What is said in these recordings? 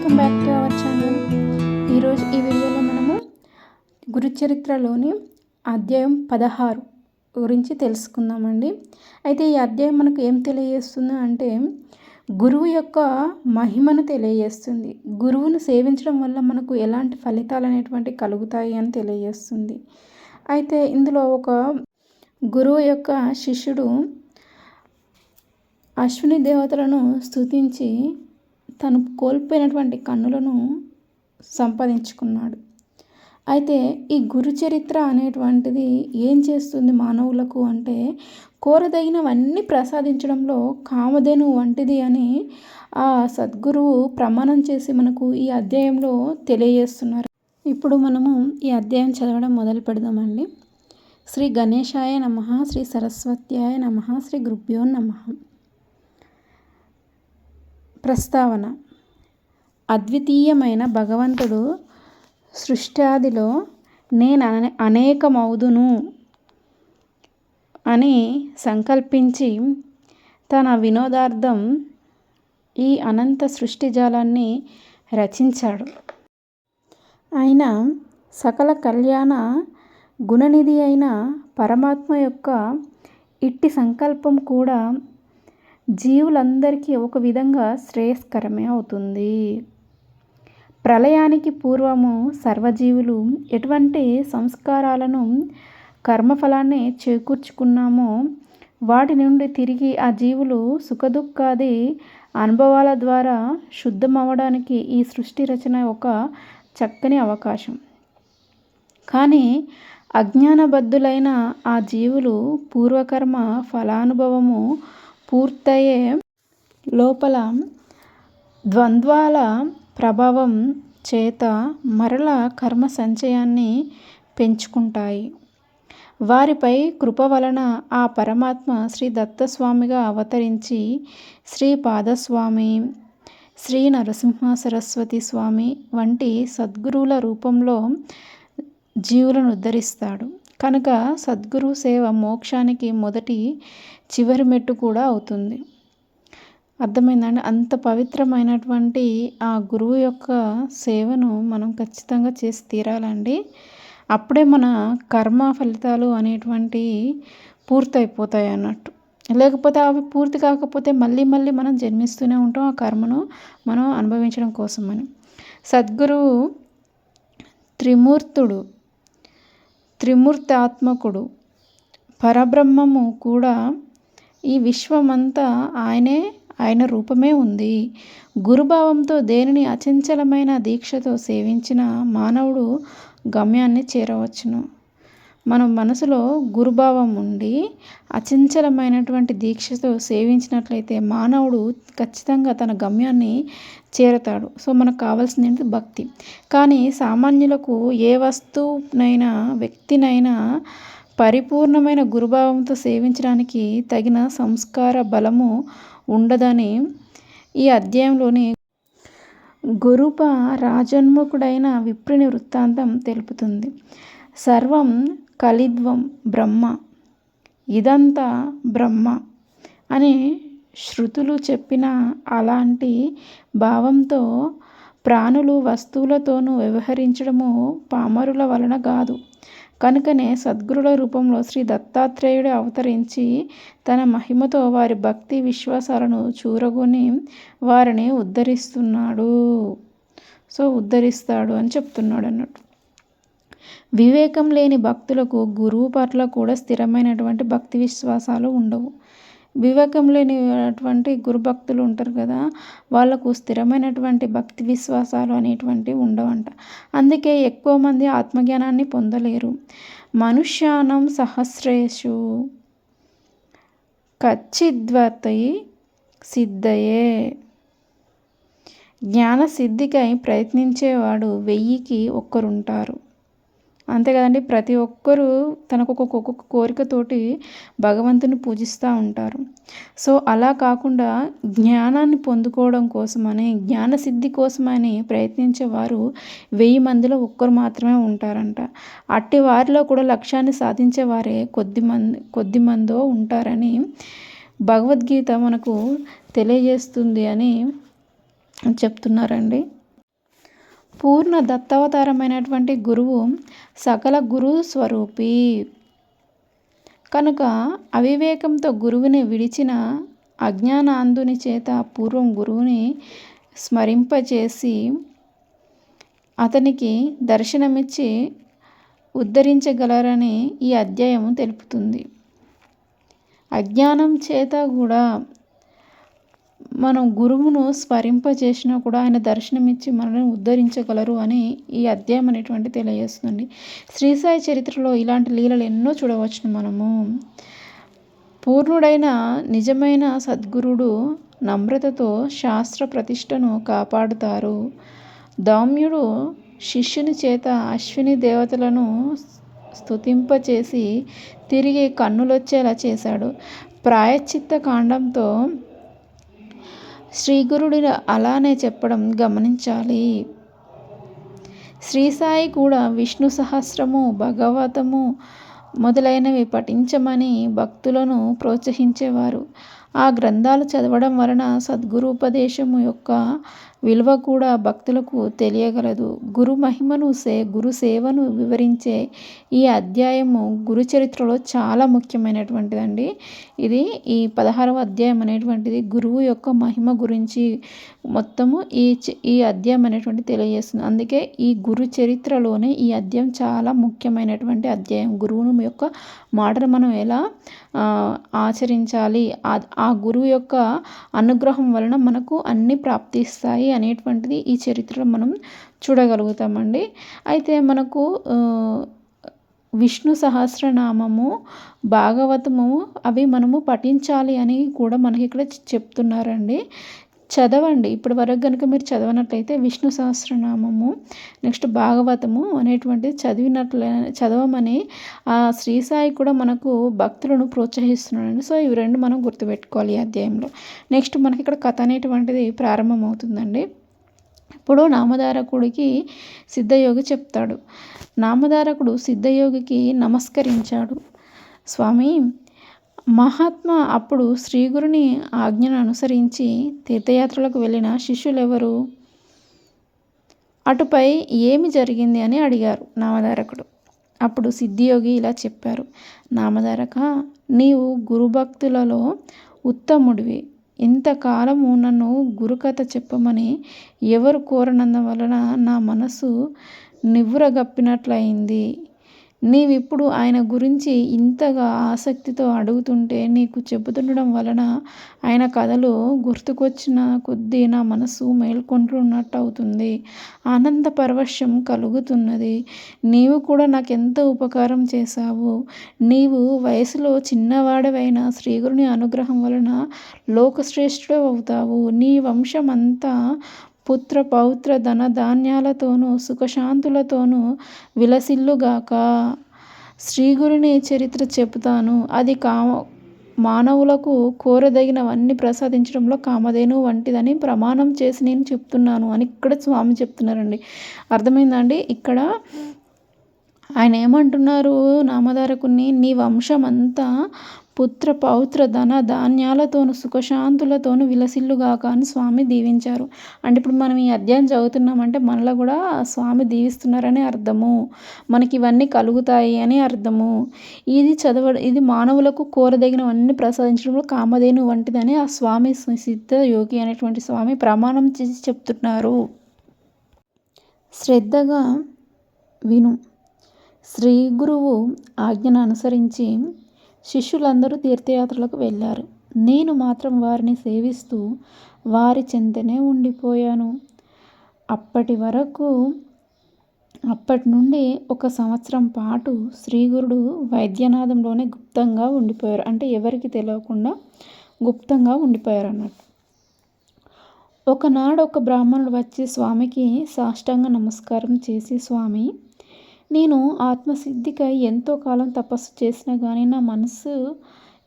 Welcome back to our channel. ఈరోజు ఈ వీడియోలో మనము గురుచరిత్రలోని అధ్యాయం పదహారు గురించి తెలుసుకుందామండి. అయితే ఈ అధ్యాయం మనకు ఏం తెలియజేస్తుంది అంటే గురువు యొక్క మహిమను తెలియజేస్తుంది. గురువును సేవించడం వల్ల మనకు ఎలాంటి ఫలితాలు అనేటువంటి కలుగుతాయి అని తెలియజేస్తుంది. అయితే ఇందులో ఒక గురువు యొక్క శిష్యుడు అశ్విని దేవతలను స్తుతించి తను కోల్పోయినటువంటి కన్నులను సంపాదించుకున్నాడు. అయితే ఈ గురు చరిత్ర అనేటువంటిది ఏం చేస్తుంది మానవులకు అంటే కోరదగినవన్నీ ప్రసాదించడంలో కామధేను వంటిది అని ఆ సద్గురువు ప్రమాణం చేసి మనకు ఈ అధ్యాయంలో తెలియజేస్తున్నారు. ఇప్పుడు మనము ఈ అధ్యాయం చదవడం మొదలు పెడదామండి. శ్రీ గణేశాయ నమ శ్రీ సరస్వత్యాయ నమ శ్రీ గురుభ్యో నమ. ప్రస్తావన. అద్వితీయమైన భగవంతుడు సృష్టాదిలో నేను అనేకమవుదును అని సంకల్పించి తన వినోదార్థం ఈ అనంత సృష్టిజాలాన్ని రచించాడు. ఆయన సకల కళ్యాణ గుణనిధి అయిన పరమాత్మ యొక్క ఇట్టి సంకల్పం కూడా జీవులందరికీ ఒక విధంగా శ్రేయస్కరమే అవుతుంది. ప్రళయానికి పూర్వము సర్వజీవులు ఎటువంటి సంస్కారాలను కర్మఫలాన్ని చేకూర్చుకున్నామో వాటి నుండి తిరిగి ఆ జీవులు సుఖదుఖాది అనుభవాల ద్వారా శుద్ధమవడానికి ఈ సృష్టి రచన ఒక చక్కని అవకాశం. కానీ అజ్ఞానబద్ధులైన ఆ జీవులు పూర్వకర్మ ఫలానుభవము పూర్తయ్యే లోపల ద్వంద్వాల ప్రభావం చేత మరల కర్మ సంచయాన్ని పెంచుకుంటాయి. వారిపై కృప వలన ఆ పరమాత్మ శ్రీ దత్తస్వామిగా అవతరించి శ్రీ పాదస్వామి శ్రీ నరసింహ సరస్వతి స్వామి వంటి సద్గురువుల రూపంలో జీవులను ఉద్ధరిస్తాడు. కనుక సద్గురు సేవ మోక్షానికి మొదటి చివరి మెట్టు కూడా అవుతుంది. అర్థమైందండి? అంత పవిత్రమైనటువంటి ఆ గురువు యొక్క సేవను మనం ఖచ్చితంగా చేసి తీరాలండి. అప్పుడే మన కర్మ ఫలితాలు అనేటువంటి పూర్తయిపోతాయి అన్నట్టు. లేకపోతే అవి పూర్తి కాకపోతే మళ్ళీ మళ్ళీ మనం జన్మిస్తూనే ఉంటాం ఆ కర్మను మనం అనుభవించడం కోసమని. సద్గురువు త్రిమూర్తుడు త్రిమూర్తాత్మకుడు పరబ్రహ్మము కూడా ఈ విశ్వమంతా ఆయనే ఆయన రూపమే ఉంది. గురుభావంతో దేనిని అచంచలమైన దీక్షతో సేవించిన మానవుడు గమ్యాన్ని చేరవచ్చును. మన మనసులో గురుభావం ఉండి అచంచలమైనటువంటి దీక్షతో సేవించినట్లయితే మానవుడు ఖచ్చితంగా తన గమ్యాన్ని చేరతాడు. సో మనకు కావాల్సింది భక్తి. కానీ సామాన్యులకు ఏ వస్తువునైనా వ్యక్తినైనా పరిపూర్ణమైన గురుభావంతో సేవించడానికి తగిన సంస్కార బలము ఉండదని ఈ అధ్యాయంలోని గురుప రాజన్ముఖుడైన విప్రుని వృత్తాంతం తెలుపుతుంది. సర్వం కలిద్వం బ్రహ్మ ఇదంతా బ్రహ్మ అని శృతులు చెప్పిన అలాంటి భావంతో ప్రాణులు వస్తువులతోనూ వ్యవహరించడము పామరుల వలన కాదు. కనుకనే సద్గురుల రూపంలో శ్రీ దత్తాత్రేయుడు అవతరించి తన మహిమతో వారి భక్తి విశ్వాసాలను చూరగొని వారిని ఉద్ధరిస్తున్నాడు. సో ఉద్ధరిస్తాడు అని చెప్తున్నాడు అన్నట్టు. వివేకం లేని భక్తులకు గురువు పట్ల కూడా స్థిరమైనటువంటి భక్తి విశ్వాసాలు ఉండవు. వివేకం లేనిటువంటి గురుభక్తులు ఉంటారు కదా వాళ్ళకు స్థిరమైనటువంటి భక్తి విశ్వాసాలు అనేటువంటివి ఉండవంట. అందుకే ఎక్కువ మంది ఆత్మజ్ఞానాన్ని పొందలేరు. మనుష్యానం సహస్రేషు. ఖచ్చిద్వతై సిద్ధయే. జ్ఞాన సిద్ధికై ప్రయత్నించేవాడు వెయ్యికి ఒక్కరుంటారు. అంతే కదండి ప్రతి ఒక్కరూ తనకు ఒక్కొక్క కోరికతోటి భగవంతుని పూజిస్తూ ఉంటారు. సో అలా కాకుండా జ్ఞానాన్ని పొందుకోవడం కోసమని జ్ఞానసిద్ధి కోసమని ప్రయత్నించే వారు వెయ్యి మందిలో ఒక్కరు మాత్రమే ఉంటారంట. అట్టి వారిలో కూడా లక్ష్యాన్ని సాధించే వారే కొద్ది మంది కొద్ది మందో ఉంటారని భగవద్గీత మనకు తెలియజేస్తుంది అని చెప్తున్నారండి. పూర్ణ దత్తావతారమైనటువంటి గురువు సకల గురు స్వరూపి. కనుక అవివేకంతో గురువుని విడిచిన అజ్ఞానాంధుని చేత పూర్వం గురువుని స్మరింపచేసి అతనికి దర్శనమిచ్చి ఉద్ధరించగలరని ఈ అధ్యాయం తెలుపుతుంది. అజ్ఞానం చేత కూడా మనం గురువును స్మరింపజేసినా కూడా ఆయన దర్శనమిచ్చి మనల్ని ఉద్ధరించగలరు అని ఈ అధ్యాయం అనేటువంటి తెలియజేస్తుంది. శ్రీసాయి చరిత్రలో ఇలాంటి లీలలు ఎన్నో చూడవచ్చును మనము. పూర్ణుడైన నిజమైన సద్గురుడు నమ్రతతో శాస్త్ర ప్రతిష్టను కాపాడుతారు. దౌమ్యుడు శిష్యుని చేత అశ్విని దేవతలను స్తుతింపచేసి తిరిగి కన్నులొచ్చేలా చేశాడు. ప్రాయశ్చిత్త కాండంతో శ్రీగురుడు అలానే చెప్పడం గమనించాలి. శ్రీసాయి కూడా విష్ణు సహస్రము భగవతము మొదలైనవి పఠించమని భక్తులను ప్రోత్సహించేవారు. ఆ గ్రంథాలు చదవడం వలన సద్గురు ఉపదేశము యొక్క విలువ కూడా భక్తులకు తెలియగలదు. గురు మహిమను సే గురు సేవను వివరించే ఈ అధ్యాయము గురు చరిత్రలో చాలా ముఖ్యమైనటువంటిదండి. ఇది ఈ పదహారవ అధ్యాయం అనేటువంటిది గురువు యొక్క మహిమ గురించి మొత్తము ఈ ఈ అధ్యాయం అనేటువంటి తెలియజేస్తుంది. అందుకే ఈ గురు చరిత్రలోనే ఈ అధ్యాయం చాలా ముఖ్యమైనటువంటి అధ్యాయం. గురువును యొక్క మాటను మనం ఎలా ఆచరించాలి. ఆ గురువు యొక్క అనుగ్రహం వలన మనకు అన్ని ప్రాప్తిస్తాయి అనేటువంటిది ఈ చరిత్రలో మనం చూడగలుగుతామండి. అయితే మనకు విష్ణు సహస్రనామము భాగవతము అవి మనము పఠించాలి అని కూడా మనకి ఇక్కడ చెప్తున్నారండి. చదవండి. ఇప్పటి వరకు కనుక మీరు చదవనట్లయితే విష్ణు సహస్రనామము నెక్స్ట్ భాగవతము అనేటువంటిది చదివినట్లే చదవమని ఆ శ్రీ సాయి కూడా మనకు భక్తులను ప్రోత్సహిస్తున్నాడు సో ఇవి రెండు మనం గుర్తుపెట్టుకోవాలి ఈ అధ్యాయంలో. నెక్స్ట్ మనకి ఇక్కడ కథ అనేటువంటిది ప్రారంభమవుతుందండి. ఇప్పుడు నామధారకుడికి సిద్ధయోగి చెప్తాడు. నామధారకుడు సిద్ధయోగికి నమస్కరించాడు. స్వామి మహాత్మా అప్పుడు శ్రీగురుని ఆజ్ఞను అనుసరించి తీర్థయాత్రలకు వెళ్ళిన శిష్యులెవరు? అటుపై ఏమి జరిగింది అని అడిగారు నామధారకుడు. అప్పుడు సిద్ధియోగి ఇలా చెప్పారు. నామధారక నీవు గురుభక్తులలో ఉత్తముడివి. ఇంతకాలము నన్ను గురుకథ చెప్పమని ఎవరు కోరనందువలన నా మనసు నివ్వురగప్పినట్లయింది? నీవిప్పుడు ఆయన గురించి ఇంతగా ఆసక్తితో అడుగుతుంటే నీకు చెబుతుండడం వలన ఆయన కథలు గుర్తుకొచ్చిన కొద్దీ నా మనసు మేల్కొంటున్నట్టు అవుతుంది ఆనంద పరవశం కలుగుతున్నది. నీవు కూడా నాకెంతో ఉపకారం చేశావు? నీవు వయసులో చిన్నవాడవైన శ్రీగురుని అనుగ్రహం వలన లోకశ్రేష్ఠుడు అవుతావు నీ వంశం అంతా పుత్ర పౌత్ర ధన ధాన్యాలతోనూ సుఖశాంతులతోనూ విలసిల్లుగాక శ్రీగురుని చరిత్ర చెబుతాను. అది కామ మానవులకు కోరదగినవన్నీ ప్రసాదించడంలో కామధేను వంటిదని ప్రమాణం చేసి నేను చెప్తున్నాను అని ఇక్కడ స్వామి చెప్తున్నారండి. అర్థమైందండి ఇక్కడ ఆయన ఏమంటున్నారు? నామధారకుని నీ వంశం అంతా పుత్ర పౌత్ర ధన ధాన్యాలతోను సుఖశాంతులతోను విలసిల్లుగాక అని స్వామి దీవించారు. అంటే ఇప్పుడు మనం ఈ అధ్యాయం చదువుతున్నామంటే మనలో కూడా స్వామి దీవిస్తున్నారని అర్థము. మనకి ఇవన్నీ కలుగుతాయి అని అర్థము. ఇది చదవ ఇది మానవులకు కోరదగినవన్నీ ప్రసాదించడంలో కామధేను వంటిదని ఆ స్వామి సిద్ధ యోగి అనేటువంటి స్వామి ప్రమాణం చేసి చెప్తున్నారు. శ్రద్ధగా విను. శ్రీ గురువు ఆజ్ఞను అనుసరించి శిష్యులందరూ తీర్థయాత్రలకు వెళ్ళారు. నేను మాత్రం వారిని సేవిస్తూ వారి చెంతనే ఉండిపోయాను. అప్పటి వరకు అప్పటి నుండి ఒక సంవత్సరం పాటు శ్రీగురుడు వైద్యనాథంలోనే గుప్తంగా ఉండిపోయారు. అంటే ఎవరికి తెలియకుండా గుప్తంగా ఉండిపోయారు అన్నట్టు. ఒకనాడు ఒక బ్రాహ్మణుడు వచ్చి స్వామికి సాష్టాంగ నమస్కారం చేసి స్వామి నేను ఆత్మసిద్ధికై ఎంతో కాలం తపస్సు చేసినా కానీ నా మనసు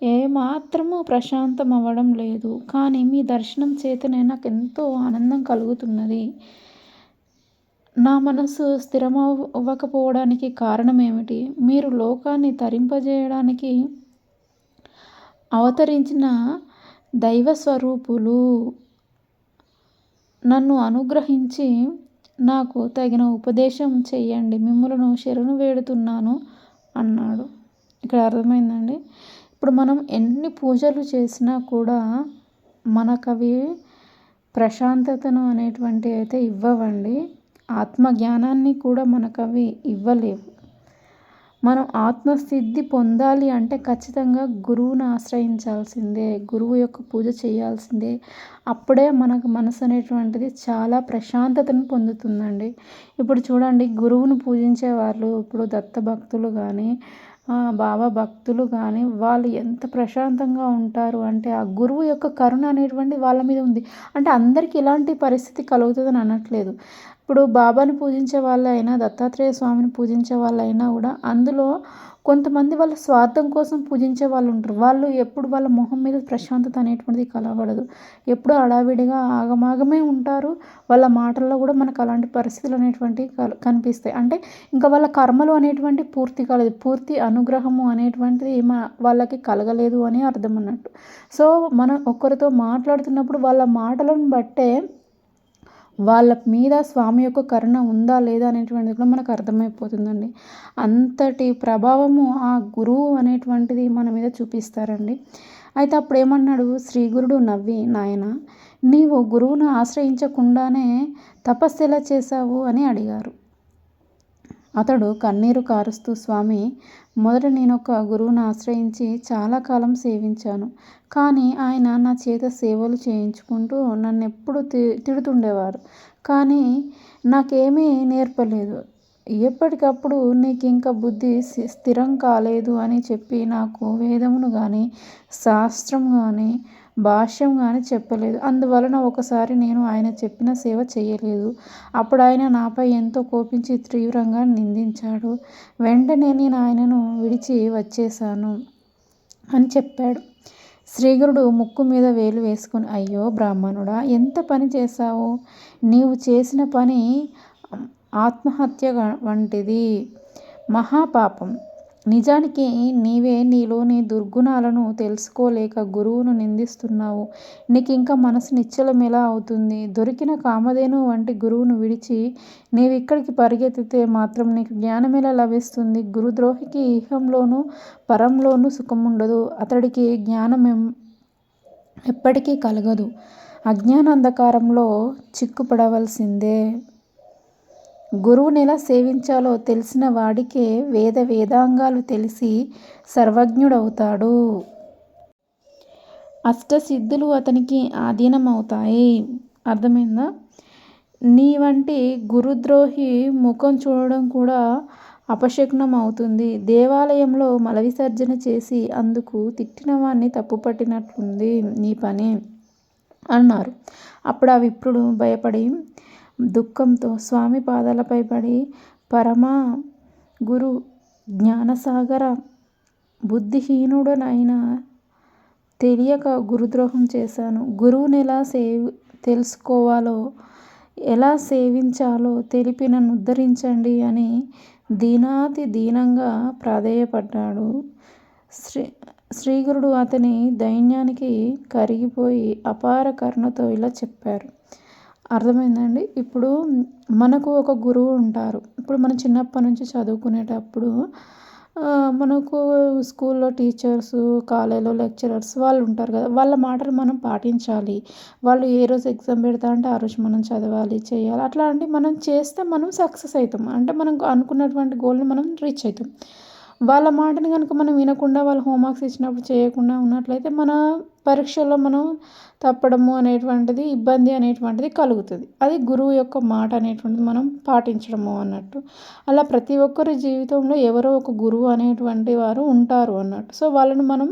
ఏమాత్రము ప్రశాంతం అవ్వడం లేదు. కానీ మీ దర్శనం చేతనే నాకు ఎంతో ఆనందం కలుగుతున్నది. నా మనసు స్థిరమవ్వకపోవడానికి కారణం ఏమిటి మీరు లోకాన్ని తరింపజేయడానికి అవతరించిన దైవ స్వరూపులు నన్ను అనుగ్రహించి నాకు తగిన ఉపదేశం చెయ్యండి మిమ్మలను శరణు వేడుతున్నాను అన్నాడు. ఇక్కడ అర్థమైందండి. ఇప్పుడు మనం ఎన్ని పూజలు చేసినా కూడా మనకవి ప్రశాంతతను అనేటువంటి అయితే ఇవ్వవండి. ఆత్మజ్ఞానాన్ని కూడా మనకవి ఇవ్వలేవు. మనం ఆత్మసిద్ధి పొందాలి అంటే ఖచ్చితంగా గురువును ఆశ్రయించాల్సిందే గురువు యొక్క పూజ చేయాల్సిందే. అప్పుడే మనకు మనసు అనేటువంటిది చాలా ప్రశాంతతను పొందుతుందండి. ఇప్పుడు చూడండి గురువును పూజించే వాళ్ళు ఇప్పుడు దత్త భక్తులు కానీ బాబా భక్తులు కానీ వాళ్ళు ఎంత ప్రశాంతంగా ఉంటారు అంటే ఆ గురువు యొక్క కరుణ అనేటువంటి వాళ్ళ మీద ఉంది. అంటే అందరికీ ఇలాంటి పరిస్థితి కలుగుతుందని అనట్లేదు. ఇప్పుడు బాబాని పూజించే వాళ్ళైనా దత్తాత్రేయ స్వామిని పూజించే వాళ్ళైనా కూడా అందులో కొంతమంది వాళ్ళ స్వార్థం కోసం పూజించే వాళ్ళు ఉంటారు. వాళ్ళు ఎప్పుడు వాళ్ళ మొహం మీద ప్రశాంతత అనేటువంటిది కలవడదు. ఎప్పుడు అడావిడిగా ఆగమాగమే ఉంటారు. వాళ్ళ మాటల్లో కూడా మనకు అలాంటి పరిస్థితులు అనేటువంటివి కనిపిస్తాయి. అంటే ఇంకా వాళ్ళ కర్మలు అనేటువంటి పూర్తి కాలేదు. పూర్తి అనుగ్రహము అనేటువంటిది మా వాళ్ళకి కలగలేదు అని అర్థం అన్నట్టు. సో మనం ఒకరితో మాట్లాడుతున్నప్పుడు వాళ్ళ మాటలను బట్టే వాళ్ళ మీద స్వామి యొక్క కరుణ ఉందా లేదా అనేటువంటిది కూడా మనకు అర్థమైపోతుందండి. అంతటి ప్రభావము ఆ గురువు అనేటువంటిది మన మీద చూపిస్తారండి. అయితే అప్పుడు ఏమన్నాడు శ్రీ గురుడు నవ్వి నాయన నీవు గురువును ఆశ్రయించకుండానే తపస్సు ఎలా చేశావు? అని అడిగారు. అతడు కన్నీరు కారుస్తూ స్వామి మొదట నేను ఒక గురువును ఆశ్రయించి చాలా కాలం సేవించాను. కానీ ఆయన నా చేత సేవలు చేయించుకుంటూ నన్ను ఎప్పుడు తి తిడుతుండేవారు. కానీ నాకేమీ నేర్పలేదు. ఎప్పటికప్పుడు నీకు ఇంకా బుద్ధి స్థిరం కాలేదు అని చెప్పి నాకు వేదమును కానీ శాస్త్రం కానీ భాష్యం కానీ చెప్పలేదు. అందువలన ఒకసారి నేను ఆయన చెప్పిన సేవ చేయలేదు. అప్పుడు ఆయన నాపై ఎంతో కోపించి తీవ్రంగా నిందించాడు. వెంటనే నేను ఆయనను విడిచి వచ్చేసాను అని చెప్పాడు. శ్రీగురుడు ముక్కు మీద వేలు వేసుకుని అయ్యో బ్రాహ్మణుడా ఎంత పని చేశావు? నీవు చేసిన పని ఆత్మహత్య వంటిది. మహాపాపం. నిజానికి నీవే నీలోని దుర్గుణాలను తెలుసుకోలేక గురువును నిందిస్తున్నావు. నీకు ఇంకా మనసు నిశ్చలం ఎలా అవుతుంది? దొరికిన కామధేను వంటి గురువును విడిచి నీవిక్కడికి పరిగెత్తితే మాత్రం నీకు జ్ఞానం ఎలా లభిస్తుంది? గురుద్రోహికి ఇహంలోనూ పరంలోనూ సుఖముండదు. అతడికి జ్ఞానం ఎప్పటికీ కలగదు. అజ్ఞానాంధకారంలో చిక్కుపడవలసిందే. గురువునిలా సేవించాలో తెలిసిన వాడికే వేద వేదాంగాలు తెలిసి సర్వజ్ఞుడవుతాడు. అష్టసిద్ధులు అతనికి ఆధీనమవుతాయి. అర్థమైందా? నీ వంటి గురుద్రోహి ముఖం చూడడం కూడా అపశకునం అవుతుంది దేవాలయంలో మల విసర్జన చేసి అందుకు తిట్టిన వాడిని తప్పుపట్టినట్లుంది నీ పని అన్నారు. అప్పుడు ఆ విప్రుడు భయపడి దుఃఖంతో స్వామి పాదాలపై పడి పరమా గురు జ్ఞానసాగర బుద్ధిహీనుడనైనా తెలియక గురుద్రోహం చేశాను. గురువుని ఎలా సేవ్ తెలుసుకోవాలో ఎలా సేవించాలో తెలిపి నన్ను ఉద్ధరించండి అని దీనాతి దీనంగా ప్రాధేయపడ్డాడు. శ్రీ శ్రీగురుడు అతని దైన్యానికి కరిగిపోయి అపార కరుణతో ఇలా చెప్పారు. అర్థమైందండి? ఇప్పుడు మనకు ఒక గురువు ఉంటారు. ఇప్పుడు మనం చిన్నప్పటి నుంచి చదువుకునేటప్పుడు మనకు స్కూల్లో టీచర్స్ కాలేజీలో లెక్చరర్స్ వాళ్ళు ఉంటారు కదా. వాళ్ళ మాటలు మనం పాటించాలి. వాళ్ళు ఏ రోజు ఎగ్జామ్ పెడతా అంటే ఆ రోజు మనం చదవాలి చేయాలి. అట్లా అంటే మనం చేస్తే మనం సక్సెస్ అవుతాం. అంటే మనం అనుకున్నటువంటి గోల్ని మనం రీచ్ అవుతాం. వాళ్ళ మాటని కనుక మనం వినకుండా వాళ్ళు హోంవర్క్స్ ఇచ్చినప్పుడు చేయకుండా ఉన్నట్లయితే మన పరీక్షల్లో మనం తప్పడము అనేటువంటిది ఇబ్బంది అనేటువంటిది కలుగుతుంది. అది గురువు యొక్క మాట అనేటువంటిది మనం పాటించడము అన్నట్టు. అలా ప్రతి ఒక్కరి జీవితంలో ఎవరో ఒక గురువు అనేటువంటి వారు ఉంటారు అన్నట్టు. సో వాళ్ళని మనం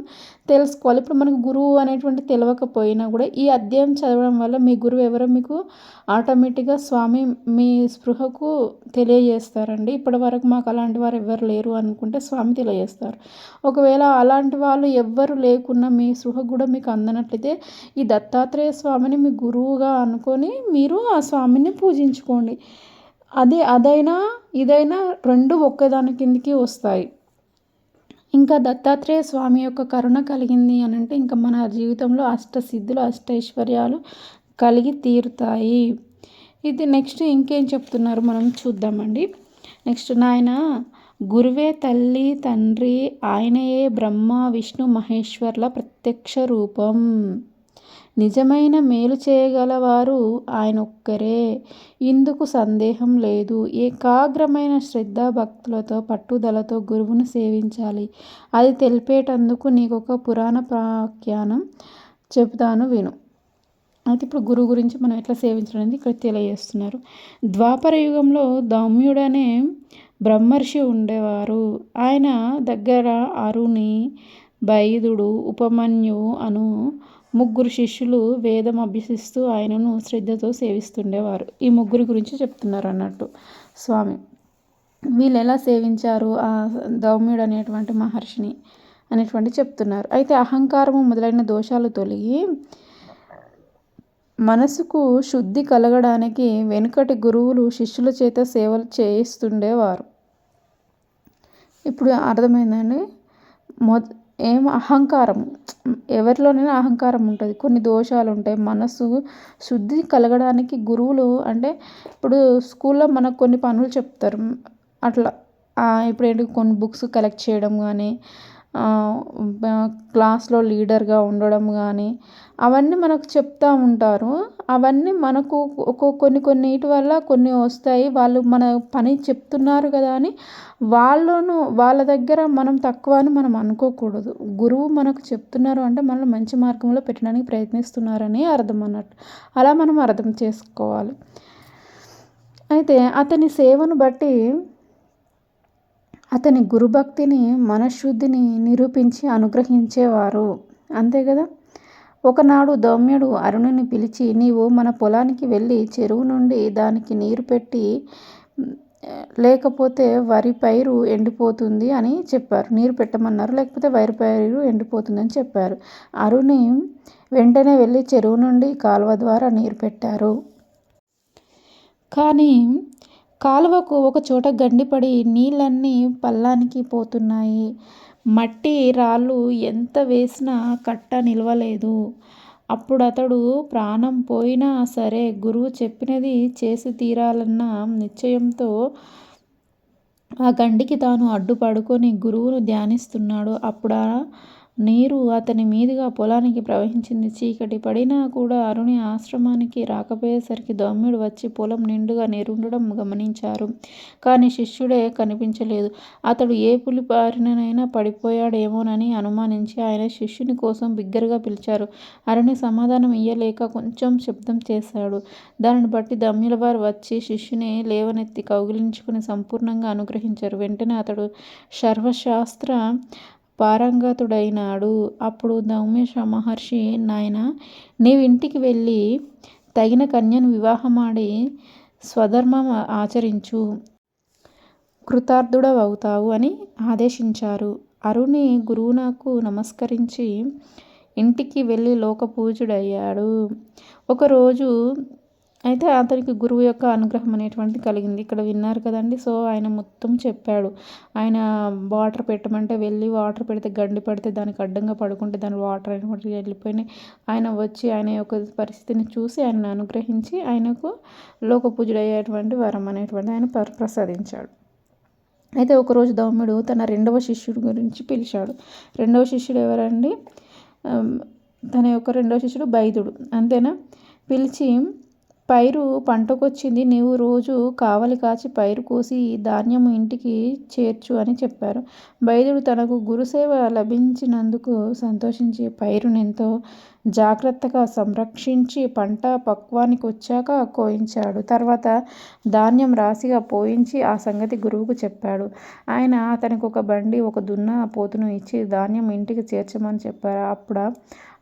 తెలుసుకోవాలి. ఇప్పుడు మనకు గురువు అనేటువంటి తెలియకపోయినా కూడా ఈ అధ్యాయం చదవడం వల్ల మీ గురువు ఎవరో మీకు ఆటోమేటిక్గా స్వామి మీ స్పృహకు తెలియజేస్తారండి. ఇప్పటి వరకు మాకు అలాంటి వారు ఎవరు లేరు అనుకుంటే స్వామి తెలియజేస్తారు. ఒకవేళ అలాంటి వాళ్ళు ఎవ్వరు లేకున్నా మీ స్పృహ కూడా మీకు అందనట్లయితే ఈ దత్తాత్రేయ స్వామిని మీ గురువుగా అనుకొని మీరు ఆ స్వామిని పూజించుకోండి. అది అదైనా ఇదైనా రెండు ఒక్కదాని కిందికి వస్తాయి. ఇంకా దత్తాత్రేయ స్వామి యొక్క కరుణ కలిగింది అని అంటే ఇంకా మన జీవితంలో అష్ట సిద్ధులు అష్టైశ్వర్యాలు కలిగి తీరుతాయి. ఇది నెక్స్ట్ ఇంకేం చెప్తున్నారు మనం చూద్దామండి. నెక్స్ట్ నాయన గురువే తల్లి తండ్రి ఆయనయే బ్రహ్మ విష్ణు మహేశ్వర్ల ప్రత్యక్ష రూపం. నిజమైన మేలు చేయగలవారు ఆయన ఒక్కరే ఇందుకు సందేహం లేదు. ఏకాగ్రమైన శ్రద్ధ భక్తులతో పట్టుదలతో గురువును సేవించాలి. అది తెలిపేటందుకు నీకు ఒక పురాణ ప్రాఖ్యానం చెబుతాను విను. అయితే ఇప్పుడు గురువు గురించి మనం ఎట్లా సేవించడం అనేది ఇక్కడ తెలియజేస్తున్నారు. ద్వాపర యుగంలో దౌమ్యుడనే బ్రహ్మర్షి ఉండేవారు. ఆయన దగ్గర అరుణి బైదుడు ఉపమన్యు అను ముగ్గురు శిష్యులు వేదం అభ్యసిస్తూ ఆయనను శ్రద్ధతో సేవిస్తుండేవారు. ఈ ముగ్గురి గురించి చెప్తున్నారు అన్నట్టు. స్వామి వీళ్ళు ఎలా సేవించారు ఆ దౌమ్యుడు అనేటువంటి మహర్షిని అనేటువంటి చెప్తున్నారు. అయితే అహంకారము మొదలైన దోషాలు తొలగి మనసుకు శుద్ధి కలగడానికి వెనుకటి గురువులు శిష్యుల చేత సేవలు చేయిస్తుండేవారు. ఇప్పుడు అర్థమైందండి? మొ ఏం అహంకారం. ఎవరిలోనైనా అహంకారం ఉంటుంది. కొన్ని దోషాలు ఉంటాయి మనసు శుద్ధి కలగడానికి గురువులు అంటే ఇప్పుడు స్కూల్లో మనకు కొన్ని పనులు చెప్తారు. అట్లా ఇప్పుడు ఏంటి కొన్ని బుక్స్ కలెక్ట్ చేయడం కానీ క్లాస్లో లీడర్గా ఉండడం కానీ అవన్నీ మనకు చెప్తూ ఉంటారు. అవన్నీ మనకు కొన్ని కొన్నిటి వల్ల కొన్ని వస్తాయి. వాళ్ళు మన పని చెప్తున్నారు కదా అని వాళ్ళను వాళ్ళ దగ్గర మనం తక్కువ అని మనం అనుకోకూడదు. గురువు మనకు చెప్తున్నారు అంటే మనల్ని మంచి మార్గంలో పెట్టడానికి ప్రయత్నిస్తున్నారని అర్థం అన్నట్టు. అలా మనం అర్థం చేసుకోవాలి. అయితే అతని సేవను బట్టి అతని గురుభక్తిని మనశుద్ధిని నిరూపించి అనుగ్రహించేవారు. అంతే కదా ఒకనాడు దౌమ్యుడు అరుణుని పిలిచి నీవు మన పొలానికి వెళ్ళి చెరువు నుండి దానికి నీరు పెట్టి లేకపోతే వరి పైరు ఎండిపోతుంది అని చెప్పారు. నీరు పెట్టమన్నారు లేకపోతే వరి పైరు ఎండిపోతుందని చెప్పారు. అరుణి వెంటనే వెళ్ళి చెరువు నుండి కాలువ ద్వారా నీరు పెట్టారు. కానీ కాలువకు ఒక చోట గండిపడి నీళ్ళన్నీ పల్లానికి పోతున్నాయి. మట్టి రాళ్ళు ఎంత వేసినా కట్ట నిలవలేదు. అప్పుడు అతడు ప్రాణం పోయినా సరే గురువు చెప్పినది చేసి తీరాలన్న నిశ్చయంతో ఆ గండికి తాను అడ్డుపడుకొని గురువును ధ్యానిస్తున్నాడు. అప్పుడు నీరు అతని మీదుగా పొలానికి ప్రవహించింది. చీకటి పడినా కూడా అరుణి ఆశ్రమానికి రాకపోయేసరికి దొమ్మిడు వచ్చి పొలం నిండుగా నీరుండడం గమనించారు. కానీ శిష్యుడే కనిపించలేదు. అతడు ఏ పులి బారినైనా పడిపోయాడేమోనని అనుమానించి ఆయన శిష్యుని కోసం బిగ్గరగా పిలిచారు. అరుణి సమాధానం ఇయ్యలేక కొంచెం శబ్దం చేశాడు. దానిని బట్టి దమ్యుల వారు వచ్చి శిష్యుని లేవనెత్తి కౌగిలించుకుని సంపూర్ణంగా అనుగ్రహించారు. వెంటనే అతడు సర్వశాస్త్ర పారంగతుడైనాడు అప్పుడు దౌమేశ మహర్షి నాయన నీవు ఇంటికి వెళ్ళి తగిన కన్యను వివాహమాడి స్వధర్మం ఆచరించు. కృతార్థుడవవుతావు అని ఆదేశించారు. అరుణి గురువునకు నమస్కరించి ఇంటికి వెళ్ళి లోకపూజుడయ్యాడు. ఒకరోజు అయితే అతనికి గురువు యొక్క అనుగ్రహం అనేటువంటిది కలిగింది. ఇక్కడ విన్నారు కదండి. సో ఆయన మొత్తం చెప్పాడు. ఆయన వాటర్ పెట్టమంటే వెళ్ళి వాటర్ పెడితే గండి పడితే దానికి అడ్డంగా పడుకుంటే దాని వాటర్ అనేటువంటివి వెళ్ళిపోయినాయి. ఆయన వచ్చి ఆయన యొక్క పరిస్థితిని చూసి ఆయన అనుగ్రహించి ఆయనకు లోక పూజుడయ్యేటువంటి వరం అనేటువంటి ఆయన ప్రసాదించాడు. అయితే ఒకరోజు దౌమ్యుడు తన రెండవ శిష్యుడు గురించి పిలిచాడు. రెండవ శిష్యుడు ఎవరండి? తన యొక్క రెండవ శిష్యుడు బైదుడు. అంతేనా? పిలిచి పైరు పంటకొచ్చింది నీవు రోజు కావలి కాచి పైరు కోసి ధాన్యము ఇంటికి చేర్చు అని చెప్పారు. బైదుడు తనకు గురుసేవ లభించినందుకు సంతోషించి పైరునెంతో జాగ్రత్తగా సంరక్షించి పంట పక్వానికి వచ్చాక కోయించాడు. తర్వాత ధాన్యం రాశిగా పోయించి ఆ సంగతి గురువుకు చెప్పాడు. ఆయన అతనికి ఒక బండి ఒక దున్న పోతును ఇచ్చి ధాన్యం ఇంటికి చేర్చమని చెప్పారు. అప్పుడు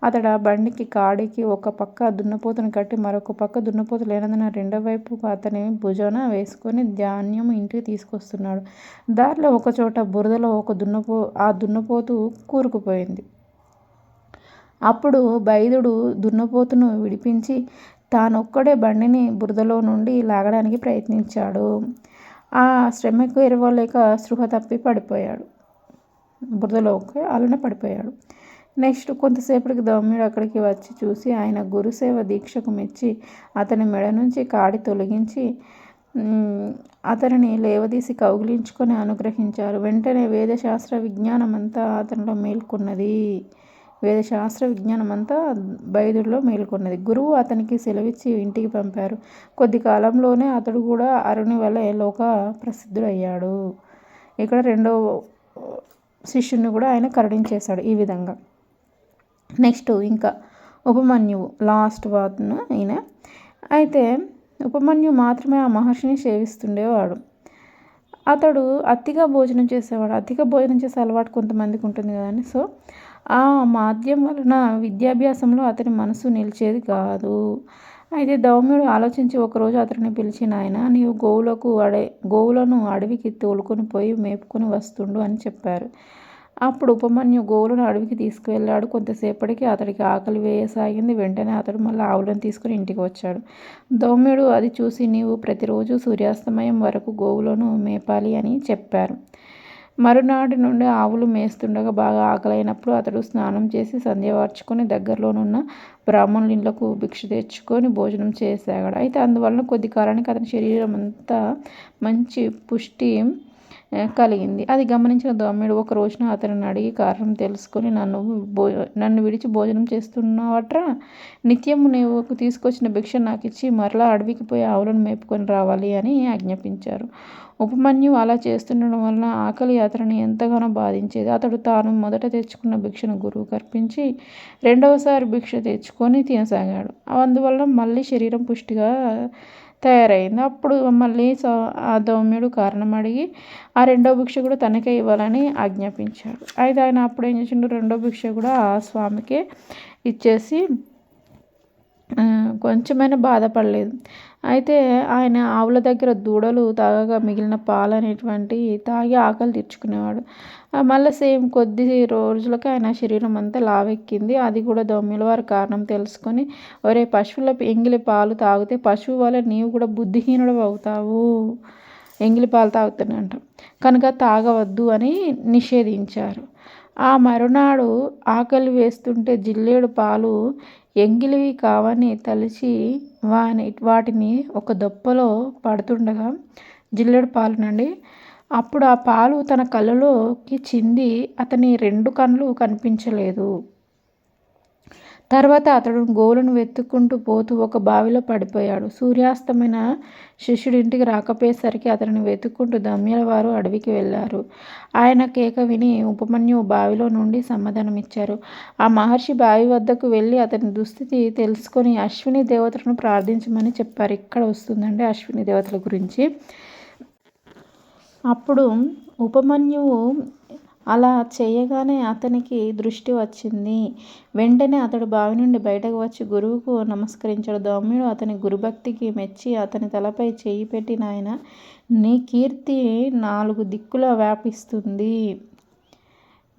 అతడు ఆ బండికి కాడికి ఒక పక్క దున్నపోతును కట్టి మరొక పక్క దున్నపోతు లేనందున రెండో వైపు అతని భుజాన వేసుకొని ధాన్యం ఇంటికి తీసుకొస్తున్నాడు. దారిలో ఒకచోట బురదలో ఒక దున్నపో ఆ దున్నపోతు కూరుకుపోయింది. అప్పుడు బైదుడు దున్నపోతును విడిపించి తానొక్కడే బండిని బురదలో నుండి లాగడానికి ప్రయత్నించాడు. ఆ శ్రమకు ఎరవలేక స్పృహ తప్పి పడిపోయాడు. బురదలోకి అలానే పడిపోయాడు. నెక్స్ట్ కొంతసేపటికి దౌమ్యుడు అక్కడికి వచ్చి చూసి ఆయన గురుసేవ దీక్షకు మెచ్చి అతని మెడ నుంచి కాడి తొలగించి అతనిని లేవదీసి కౌగిలించుకొని అనుగ్రహించారు. వెంటనే వేదశాస్త్ర విజ్ఞానమంతా అతనిలో మేల్కొన్నది. వేదశాస్త్ర విజ్ఞానం అంతా బైదుడిలో మేల్కొన్నది. గురువు అతనికి సెలవిచ్చి ఇంటికి పంపారు. కొద్ది కాలంలోనే అతడు కూడా అరుణి వల్ల లోక ప్రసిద్ధుడయ్యాడు. ఇక్కడ రెండో శిష్యుని కూడా ఆయన కరుణించేశాడు ఈ విధంగా. నెక్స్ట్ ఇంకా ఉపమన్యువు లాస్ట్ వాతను ఈయన. అయితే ఉపమన్యు మాత్రమే ఆ మహర్షిని సేవిస్తుండేవాడు. అతడు అతిగా భోజనం చేసేవాడు అతిగా భోజనం చేసే అలవాటు కొంతమందికి ఉంటుంది కదండి. సో ఆ మాధ్యం వలన విద్యాభ్యాసంలో అతని మనసు నిలిచేది కాదు. అయితే దౌమ్యుడు ఆలోచించి ఒకరోజు అతడిని పిలిచిన ఆయన నీవు గోవులకు అడే గోవులను అడవికి తోలుకొని పోయి మేపుకొని వస్తుండు అని చెప్పారు. అప్పుడు ఉపమన్యు గోవులను అడవికి తీసుకువెళ్ళాడు. కొంతసేపటికి అతడికి ఆకలి వేయసాగింది. వెంటనే అతడు మళ్ళీ ఆవులను తీసుకుని ఇంటికి వచ్చాడు. దౌమ్యుడు అది చూసి నీవు ప్రతిరోజు సూర్యాస్తమయం వరకు గోవులను మేపాలి అని చెప్పారు. మరునాటి నుండి ఆవులు మేస్తుండగా బాగా ఆకలైనప్పుడు అతడు స్నానం చేసి సంధ్యవార్చుకొని దగ్గరలోనున్న బ్రాహ్మణుల ఇళ్ళకు భిక్ష తెచ్చుకొని భోజనం చేసాగాడు. అయితే అందువలన కొద్ది కాలానికి అతని శరీరం అంతా మంచి పుష్టి కలిగింది. అది గమనించిన దోమ్యుడు ఒక రోజున అతనిని అడిగి కారణం తెలుసుకొని నన్ను భో నన్ను విడిచి భోజనం చేస్తున్నావట్రా? నిత్యము నీవు తీసుకొచ్చిన భిక్ష నాకు ఇచ్చి మరలా అడవికి పోయి ఆవులను మేపుకొని రావాలి అని ఆజ్ఞాపించారు. ఉపమన్యు అలా చేస్తుండడం వలన ఆకలి అతనిని ఎంతగానో బాధించేది. అతడు తాను మొదట తెచ్చుకున్న భిక్షను గురువు కర్పించి రెండవసారి భిక్ష తెచ్చుకొని తినసాగాడు. అందువల్ల మళ్ళీ శరీరం పుష్టిగా తయారైంది. అప్పుడు మళ్ళీ ఆ దౌమ్యుడు కారణం అడిగి ఆ రెండో భిక్ష కూడా తనకే ఇవ్వాలని ఆజ్ఞాపించాడు. అయితే ఆయన అప్పుడు ఏం చేసిండు? రెండో భిక్ష కూడా ఆ స్వామికే ఇచ్చేసి కొంచెమైనా బాధపడలేదు. అయితే ఆయన ఆవుల దగ్గర దూడలు తాగగా మిగిలిన పాలు అనేటువంటి తాగి ఆకలి తీర్చుకునేవాడు. మళ్ళీ సేమ్ కొద్ది రోజులకి ఆయన శరీరం అంతా లావెక్కింది. అది కూడా దొమ్మిల వారి కారణం తెలుసుకొని ఒరే పశువుల ఎంగిలి పాలు తాగితే పశువు వల్ల నీవు కూడా బుద్ధిహీనుడు అవుతావు. ఎంగిలి పాలు తాగుతానంట కనుక తాగవద్దు అని నిషేధించారు. ఆ మరునాడు ఆకలి వేస్తుంటే జిల్లేడు పాలు ఎంగిలివి కావని తలిచి వాని వాటిని ఒక దొప్పలో పడుతుండగా జిల్లెడు పాలు నండి అప్పుడు ఆ పాలు తన కళ్ళలోకి చింది అతని రెండు కళ్ళు కనిపించలేదు. తర్వాత అతడు గోలును వెతుక్కుంటూ పోతూ ఒక బావిలో పడిపోయాడు. సూర్యాస్తమైన శిష్యుడి ఇంటికి రాకపోయేసరికి అతనిని వెతుక్కుంటూ దమ్యల వారు అడవికి వెళ్ళారు. ఆయన కేక విని ఉపమన్యు బావిలో నుండి సమాధానం ఇచ్చారు. ఆ మహర్షి బావి వద్దకు వెళ్ళి అతని దుస్థితి తెలుసుకొని అశ్విని దేవతలను ప్రార్థించమని చెప్పారు. ఇక్కడ వస్తుందండి అశ్విని దేవతల గురించి. అప్పుడు ఉపమన్యువు అలా చేయగానే అతనికి దృష్టి వచ్చింది. వెంటనే అతడు బావి నుండి బయటకు వచ్చి గురువుకు నమస్కరించాడు. దౌమ్యుడు అతని గురుభక్తికి మెచ్చి అతని తలపై చేయి పెట్టి నాయన నీ కీర్తి నాలుగు దిక్కుల వ్యాపిస్తుంది.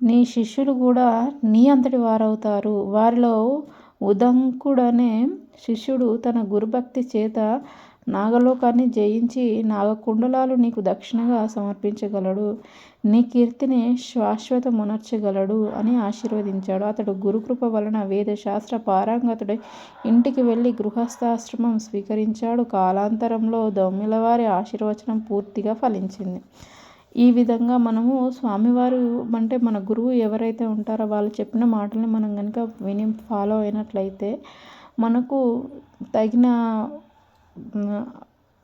నీ శిష్యులు కూడా నీ అంతటి వారవుతారు. వారిలో ఉదంకుడనే శిష్యుడు తన గురుభక్తి చేత నాగలోకాన్ని జయించి నాగకుండలాలు నీకు దక్షిణగా సమర్పించగలడు. నీ కీర్తిని శాశ్వతమునర్చగలడు అని ఆశీర్వదించాడు. అతడు గురుకృప వలన వేదశాస్త్ర పారంగతుడై ఇంటికి వెళ్ళి గృహస్థాశ్రమం స్వీకరించాడు. కాలాంతరంలో దౌమ్యులవారి ఆశీర్వచనం పూర్తిగా ఫలించింది. ఈ విధంగా మనము స్వామివారు అంటే మన గురువు ఎవరైతే ఉంటారో వాళ్ళు చెప్పిన మాటల్ని మనం కనుక విని ఫాలో అయినట్లయితే మనకు తగిన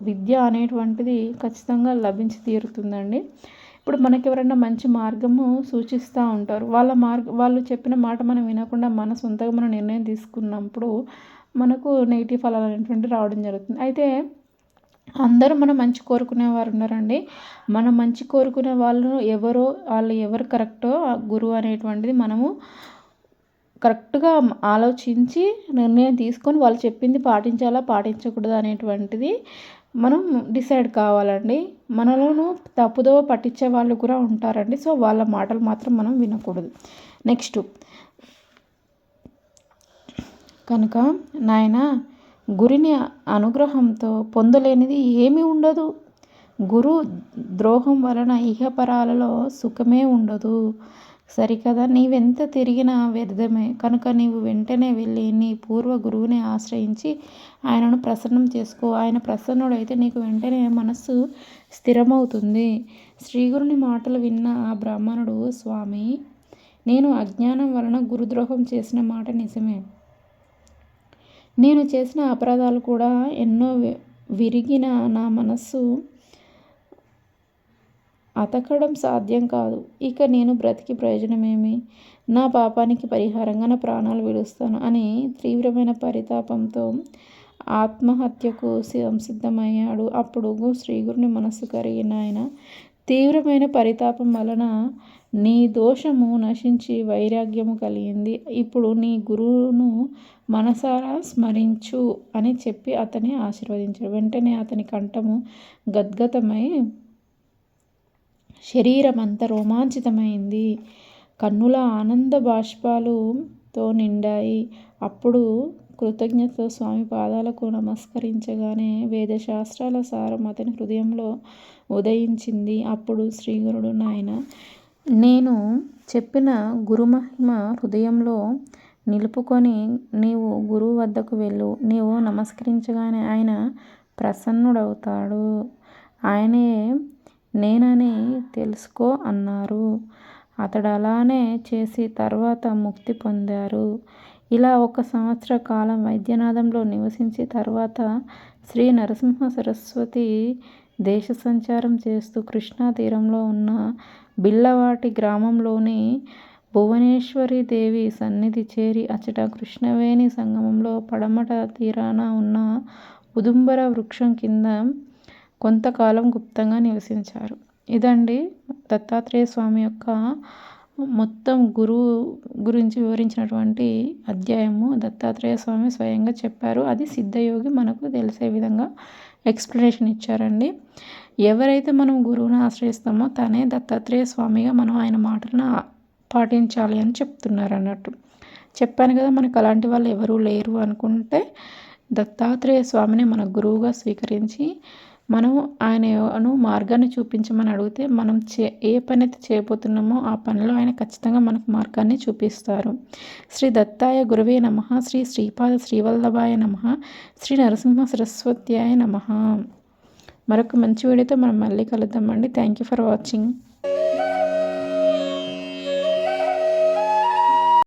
విద్య అనేటువంటిది ఖచ్చితంగా లభించి తీరుతుందండి. ఇప్పుడు మనకి ఎవరైనా మంచి మార్గము సూచిస్తూ ఉంటారు. వాళ్ళ మార్గ వాళ్ళు చెప్పిన మాట మనం వినకుండా మన సొంతంగా మనం నిర్ణయం తీసుకున్నప్పుడు మనకు నెగిటివ్ ఫలాలు అనేటువంటి రావడం జరుగుతుంది. అయితే అందరూ మనం మంచి కోరుకునే వారు ఉన్నారండి. మనం మంచి కోరుకునే వాళ్ళు ఎవరో వాళ్ళు ఎవరు కరెక్టో గురువు అనేటువంటిది మనము కరెక్ట్గా ఆలోచించి నిర్ణయం తీసుకొని వాళ్ళు చెప్పింది పాటించాలా పాటించకూడదు అనేటువంటిది మనం డిసైడ్ కావాలండి. మనలోనూ తప్పుదో పట్టించే వాళ్ళు కూడా ఉంటారండి. సో వాళ్ళ మాటలు మాత్రం మనం వినకూడదు. నెక్స్ట్. కనుక నాయన గురిని అనుగ్రహంతో పొందలేనిది ఏమీ ఉండదు. గురు ద్రోహం వలన ఇహపరాలలో సుఖమే ఉండదు. సరికదా. నీవెంత తిరిగినా వ్యర్థమే. కనుక నీవు వెంటనే వెళ్ళి నీ పూర్వ గురువుని ఆశ్రయించి ఆయనను ప్రసన్నం చేసుకో. ఆయన ప్రసన్నుడైతే నీకు వెంటనే మనస్సు స్థిరమవుతుంది. శ్రీగురుని మాటలు విన్న ఆ బ్రాహ్మణుడు స్వామి నేను అజ్ఞానం వలన గురుద్రోహం చేసిన మాట నిజమే. నేను చేసిన అపరాధాలు కూడా ఎన్నో విరిగిన నా మనస్సు అతకడం సాధ్యం కాదు. ఇక నేను బ్రతికి ప్రయోజనమేమి? నా పాపానికి పరిహారంగా నా ప్రాణాలు విడుస్తాను అని తీవ్రమైన పరితాపంతో ఆత్మహత్యకు సంసిద్ధమయ్యాడు. అప్పుడు శ్రీగురుని మనస్సు కరిగిన ఆయన తీవ్రమైన పరితాపం వలన నీ దోషము నశించి వైరాగ్యము కలిగింది. ఇప్పుడు నీ గురువును మనసారా స్మరించు అని చెప్పి అతని ఆశీర్వదించాడు. వెంటనే అతని కంఠము గద్గతమై శరీరం అంత రోమాంచితమైంది. కన్నుల ఆనంద బాష్పాలుతో నిండాయి. అప్పుడు కృతజ్ఞతతో స్వామి పాదాలకు నమస్కరించగానే వేదశాస్త్రాల సారం అతని హృదయంలో ఉదయించింది. అప్పుడు శ్రీగురుడు నాయన నేను చెప్పిన గురుమహిమ హృదయంలో నిలుపుకొని నీవు గురువు వద్దకు వెళ్ళు. నీవు నమస్కరించగానే ఆయన ప్రసన్నుడవుతాడు. ఆయనే నేనని తెలుసుకో అన్నారు. అతడు అలానే చేసి తర్వాత ముక్తి పొందారు. ఇలా ఒక సంవత్సర కాలం వైద్యనాథంలో నివసించి తర్వాత శ్రీ నరసింహ సరస్వతి దేశ సంచారం చేస్తూ కృష్ణా తీరంలో ఉన్న బిల్లవాటి గ్రామంలోని భువనేశ్వరి దేవి సన్నిధి చేరి అచట కృష్ణవేణి సంగమంలో పడమట తీరాన ఉన్న ఉదుంబర వృక్షం కింద కొంతకాలం గుప్తంగా నివసించారు. ఇదండి దత్తాత్రేయ స్వామి యొక్క మొత్తం గురువు గురించి వివరించినటువంటి అధ్యాయము. దత్తాత్రేయ స్వామి స్వయంగా చెప్పారు. అది సిద్ధయోగి మనకు తెలిసే విధంగా ఎక్స్ప్లెనేషన్ ఇచ్చారండి. ఎవరైతే మనం గురువుని ఆశ్రయిస్తామో తనే దత్తాత్రేయ స్వామిగా మనం ఆయన మాటలను పాటించాలి అని చెప్తున్నారు అన్నట్టు. చెప్పాను కదా మనకు అలాంటి వాళ్ళు ఎవరూ లేరు అనుకుంటే దత్తాత్రేయ స్వామిని మన గురువుగా స్వీకరించి మనం ఆయనను మార్గాన్ని చూపించమని అడిగితే మనం చే ఏ పని అయితే చేయబోతున్నామో ఆ పనిలో ఆయన ఖచ్చితంగా మనకు మార్గాన్ని చూపిస్తారు. శ్రీ దత్తాయ గురవే నమ శ్రీ శ్రీపాద శ్రీవల్లభాయ నమ శ్రీ నరసింహ సరస్వత్యాయ నమ. మరొక మంచి వీడియోతో మనం మళ్ళీ కలుద్దామండి. Thank you for watching